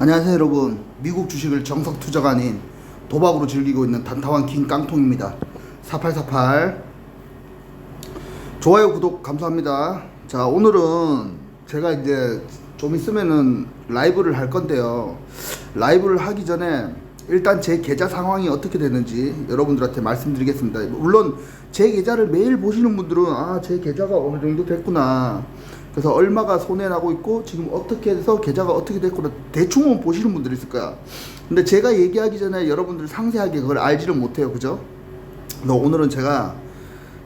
안녕하세요 여러분. 미국 주식을 정석 투자가 아닌 도박으로 즐기고 있는 단타왕 킹 깡통입니다. 4848 좋아요 구독 감사합니다. 자 오늘은 제가 이제 좀 있으면은 라이브를 할 건데요. 라이브를 하기 전에 일단 제 계좌 상황이 어떻게 되는지 여러분들한테 말씀드리겠습니다. 물론 제 계좌를 매일 보시는 분들은 아 제 계좌가 어느 정도 됐구나 그래서 얼마가 손해나고 있고 지금 어떻게 해서 계좌가 어떻게 됐구나 대충은 보시는 분들이 있을 거야 근데 제가 얘기하기 전에 여러분들 상세하게 그걸 알지를 못해요 그죠? 그래서 오늘은 제가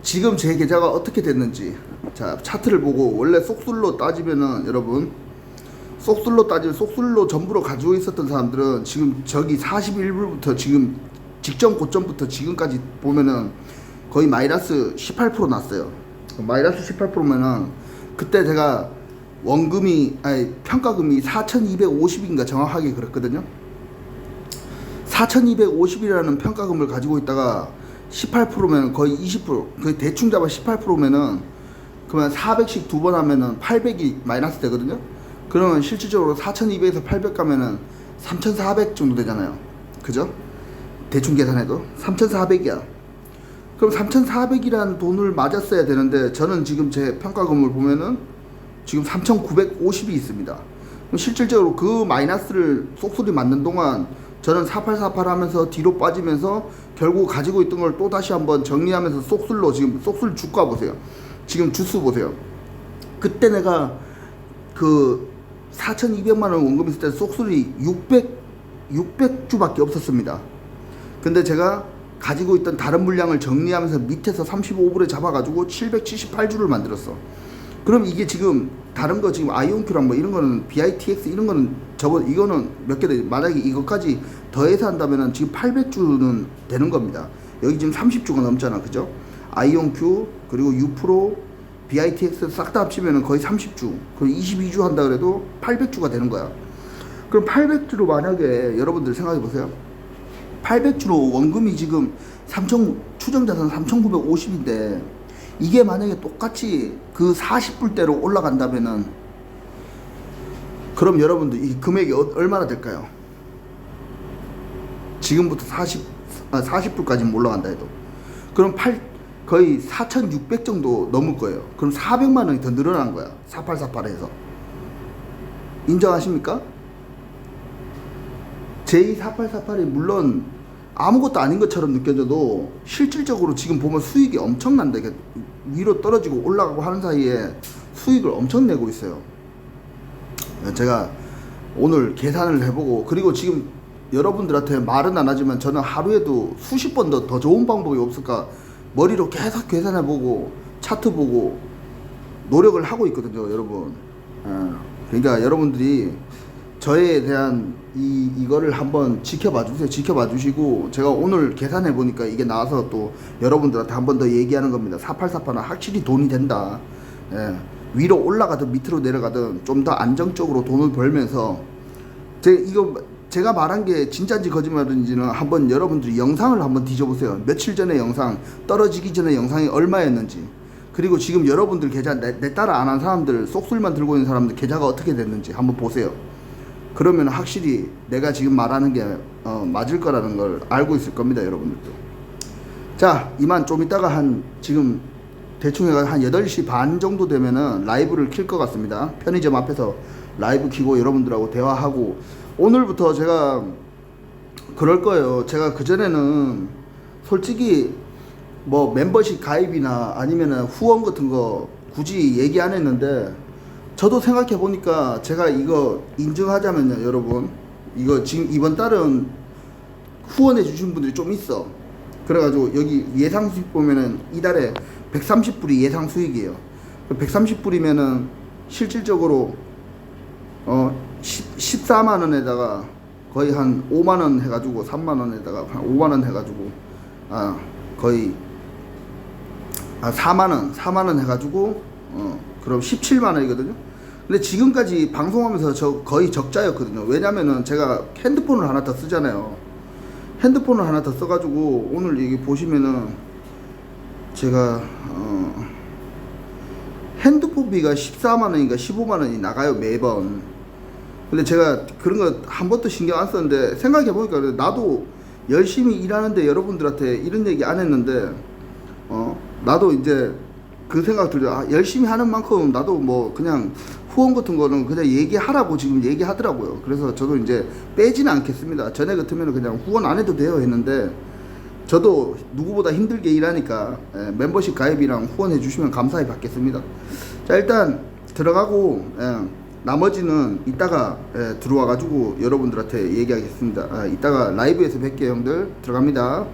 지금 제 계좌가 어떻게 됐는지 자 차트를 보고 원래 속술로 따지면은 여러분 속술로 따지면 속술로 전부로 가지고 있었던 사람들은 지금 저기 41불부터 지금 직전 고점부터 지금까지 보면은 거의 마이너스 18% 났어요. 마이너스 18%면은 그때 제가 원금이 아니 평가금이 4,250인가 정확하게 그랬거든요. 4,250이라는 평가금을 가지고 있다가 18%면 거의 20%, 거의 대충 잡아 18%면은 그러면 400씩 두 번 하면은 800이 마이너스 되거든요. 그러면 실질적으로 4,200에서 800 가면은 3,400 정도 되잖아요. 그죠? 대충 계산해도 3,400이야. 그럼 3,400이라는 돈을 맞았어야 되는데 저는 지금 제 평가금을 보면은 지금 3,950이 있습니다. 그럼 실질적으로 그 마이너스를 쏙소리 맞는 동안 저는 4848 하면서 뒤로 빠지면서 결국 가지고 있던 걸 또 다시 한번 정리하면서 쏙술로 지금 쏙술 주가 보세요. 지금 주수 보세요. 그때 내가 그 4,200만 원 원금 있을 때 쏙술이 600 600주밖에 없었습니다. 근데 제가 가지고 있던 다른 물량을 정리하면서 밑에서 35불에 잡아가지고 778주를 만들었어. 그럼 이게 지금 다른 거 지금 아이온큐랑 뭐 이런 거는 BITX 이런 거는 저번 이거는 몇개 돼. 만약에 이것까지 더해서 한다면은 지금 800주는 되는 겁니다. 여기 지금 30주가 넘잖아. 그죠? 아이온큐 그리고 유프로 BITX 싹 다 합치면은 거의 30주. 그럼 22주 한다 그래도 800주가 되는 거야. 그럼 800주로 만약에 여러분들 생각해 보세요. 800주로 원금이 지금 3천 추정 자산 3,950인데 이게 만약에 똑같이 그 40불대로 올라간다면은 그럼 여러분들 이 금액이 어- 얼마나 될까요? 지금부터 40 아, 40불까지 올라간다 해도 그럼 8 거의 4,600 정도 넘을 거예요. 그럼 400만 원이 더 늘어난 거야. 4848에서 인정하십니까? 제24848이 물론 아무것도 아닌 것처럼 느껴져도 실질적으로 지금 보면 수익이 엄청난다. 이게 위로 떨어지고 올라가고 하는 사이에 수익을 엄청 내고 있어요. 제가 오늘 계산을 해보고 그리고 지금 여러분들한테 말은 안 하지만 저는 하루에도 수십 번 더 더 좋은 방법이 없을까 머리로 계속 계산해보고 차트 보고 노력을 하고 있거든요, 여러분. 예. 그러니까 여러분들이 저에 대한 이 이거를 한번 지켜봐 주세요. 지켜봐 주시고 제가 오늘 계산해 보니까 이게 나와서 또 여러분들한테 한 번 더 얘기하는 겁니다. 4848은 확실히 돈이 된다. 예. 위로 올라가든 밑으로 내려가든 좀 더 안정적으로 돈을 벌면서 제 이거 제가 말한 게 진짜인지 거짓말인지는 한번 여러분들이 영상을 한번 뒤져보세요. 며칠 전에 영상 떨어지기 전에 영상이 얼마였는지 그리고 지금 여러분들 계좌 내, 내 따라 안 한 사람들 쏙술만 들고 있는 사람들 계좌가 어떻게 됐는지 한번 보세요. 그러면 확실히 내가 지금 말하는 게 어, 맞을 거라는 걸 알고 있을 겁니다, 여러분들도. 자, 이만 좀 이따가 한 지금 대충 해가 한 8시 반 정도 되면은 라이브를 킬 것 같습니다. 편의점 앞에서 라이브 키고 여러분들하고 대화하고 오늘부터 제가 그럴 거예요. 제가 그전에는 솔직히 뭐 멤버십 가입이나 아니면은 후원 같은 거 굳이 얘기 안 했는데 저도 생각해 보니까 제가 이거 인증하자면요, 여러분. 이거 지금 이번 달은 후원해 주신 분들이 좀 있어. 그래가지고 여기 예상 수익 보면은 이달에 130불이 예상 수익이에요. 130불이면은 실질적으로 어 10, 14만 원에다가 거의 한 5만 원 해가지고 3만 원에다가 한 5만 원 해가지고 아 거의 아 4만 원 4만 원 해가지고 어 그럼 17만 원이거든요. 근데 지금까지 방송하면서 저 거의 적자였거든요. 왜냐면은 제가 핸드폰을 하나 더 쓰잖아요. 핸드폰을 하나 더 써가지고 오늘 여기 보시면은 제가 어 핸드폰비가 14만 원인가 15만 원이 나가요 매번. 근데 제가 그런 거 한 번도 신경 안 썼는데 생각해 보니까 나도 열심히 일하는데 여러분들한테 이런 얘기 안 했는데 어 나도 이제 그 생각 들어 아, 열심히 하는 만큼 나도 뭐 그냥 후원 같은 거는 그냥 얘기하라고 지금 얘기하더라고요. 그래서 저도 이제 빼지는 않겠습니다. 전에 같으면 그냥 후원 안 해도 돼요 했는데 저도 누구보다 힘들게 일하니까 예, 멤버십 가입이랑 후원해 주시면 감사히 받겠습니다. 자 일단 들어가고 예, 나머지는 이따가 예, 들어와 가지고 여러분들한테 얘기하겠습니다. 아, 이따가 라이브에서 뵐게요 형들 들어갑니다.